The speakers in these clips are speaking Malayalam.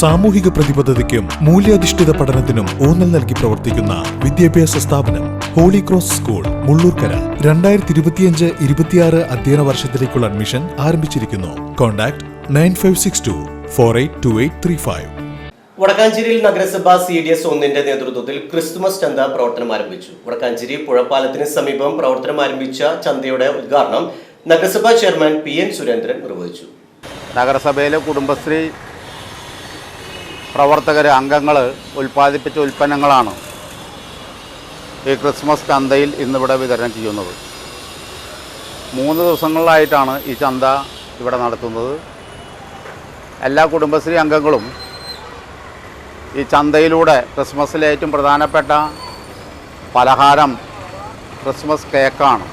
സാമൂഹിക പ്രതിബദ്ധതയ്ക്കും മൂല്യാധിഷ്ഠിത പഠനത്തിനും ഊന്നൽ നൽകി പ്രവർത്തിക്കുന്ന വിദ്യാഭ്യാസ സ്ഥാപനം ഹോളി ക്രോസ് സ്കൂൾ മുള്ളൂർക്കര. രണ്ടായിരത്തി ഇരുപത്തിയഞ്ച് ഇരുപത്തിയാറ് അധ്യയന വർഷത്തിലേക്കുള്ള അഡ്മിഷൻ ആരംഭിച്ചിരിക്കുന്നു. Contact nine five six two four eight two eight three five. വടക്കാഞ്ചേരിയിൽ നഗരസഭ സി ഡി എസ് ഒന്നിന്റെ നേതൃത്വത്തിൽ ക്രിസ്തുമസ് ചന്ത പ്രവർത്തനം ആരംഭിച്ചു. വടക്കാഞ്ചേരി പുഴപ്പാലത്തിന് സമീപം പ്രവർത്തനം ആരംഭിച്ച ചന്തയുടെ ഉദ്ഘാടനം നഗരസഭാ ചെയർമാൻ പി എൻ സുരേന്ദ്രൻ നിർവഹിച്ചു. നഗരസഭയിലെ കുടുംബശ്രീ പ്രവർത്തകർ അംഗങ്ങൾ ഉൽപ്പാദിപ്പിച്ച ഉൽപ്പന്നങ്ങളാണ് ഈ ക്രിസ്മസ് ചന്തയിൽ ഇന്നിവിടെ വിതരണം ചെയ്യുന്നത്. മൂന്ന് ദിവസങ്ങളിലായിട്ടാണ് ഈ ചന്ത ഇവിടെ നടത്തുന്നത്. എല്ലാ കുടുംബശ്രീ അംഗങ്ങളും ഈ ചന്തയിലൂടെ ക്രിസ്മസിലെ ഏറ്റവും പ്രധാനപ്പെട്ട പലഹാരം ക്രിസ്മസ് കേക്കാണ്.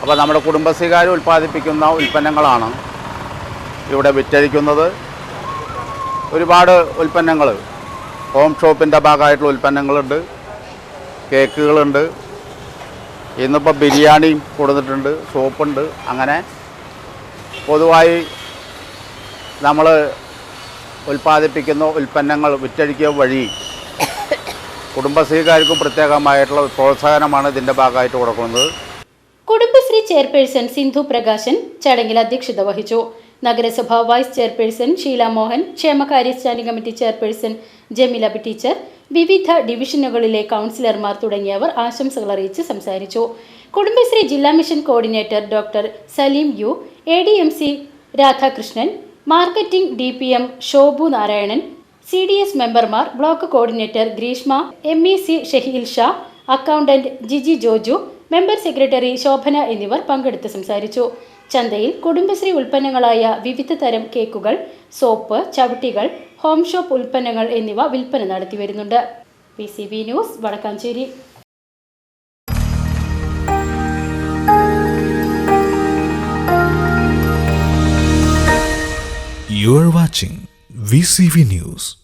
അപ്പോൾ നമ്മുടെ കുടുംബശ്രീകാർ ഉൽപ്പാദിപ്പിക്കുന്ന ഉൽപ്പന്നങ്ങളാണ് ഇവിടെ വിറ്റഴിക്കുന്നത്. ഒരുപാട് ഉൽപ്പന്നങ്ങൾ. ഹോം ഷോപ്പിന്റെ ഭാഗമായിട്ടുള്ള ഉൽപ്പന്നങ്ങളുണ്ട്. കേക്കുകളുണ്ട്. ഇന്നിപ്പോൾ ബിരിയാണി കൊടുത്തിട്ടുണ്ട് സോപ്പുണ്ട്. അങ്ങനെ പൊതുവായി നമ്മൾ ഉൽപ്പാദിപ്പിക്കുന്ന ഉൽപ്പന്നങ്ങൾ വിറ്റഴിക്കുക വഴി കുടുംബശ്രീകാർക്കും പ്രത്യേകമായിട്ടുള്ള പ്രോത്സാഹനമാണ് ഇതിന്റെ ഭാഗമായിട്ട് കൊടുക്കുന്നത്. കുടുംബശ്രീ ചെയർപേഴ്സൺ സിന്ധു പ്രകാശൻ ചടങ്ങിൽ അധ്യക്ഷത വഹിച്ചു. നഗരസഭ വൈസ് ചെയർപേഴ്സൺ ഷീല മോഹൻ ക്ഷേമകാര്യ standing committee chairperson Jameela B teacher വിവിധ ഡിവിഷനുകളിലെ കൗൺസിലർമാർ തുടങ്ങിയവർ ആശംസകൾ അറിയിച്ച് സംസാരിച്ചു. കുടുംബശ്രീ ജില്ലാ mission coordinator doctor Saleem U A D M C Radhakrishnan marketing D P M Shobu Narayanan C D S മെമ്പർമാർ block coordinator Greeshma M E C Shaheel Shah accountant Jiji Joju member secretary Shobhana എന്നിവർ പങ്കെടുത്ത് സംസാരിച്ചു. ചന്തയിൽ കുടുംബശ്രീ ഉൽപ്പന്നങ്ങളായ വിവിധ തരം കേക്കുകൾ സോപ്പ് ചവിട്ടികൾ ഹോം ഷോപ്പ് ഉൽപ്പന്നങ്ങൾ എന്നിവ വിൽപ്പന നടത്തി വരുന്നുണ്ട്. P C B news Vadakkanchery. You are watching VCV News.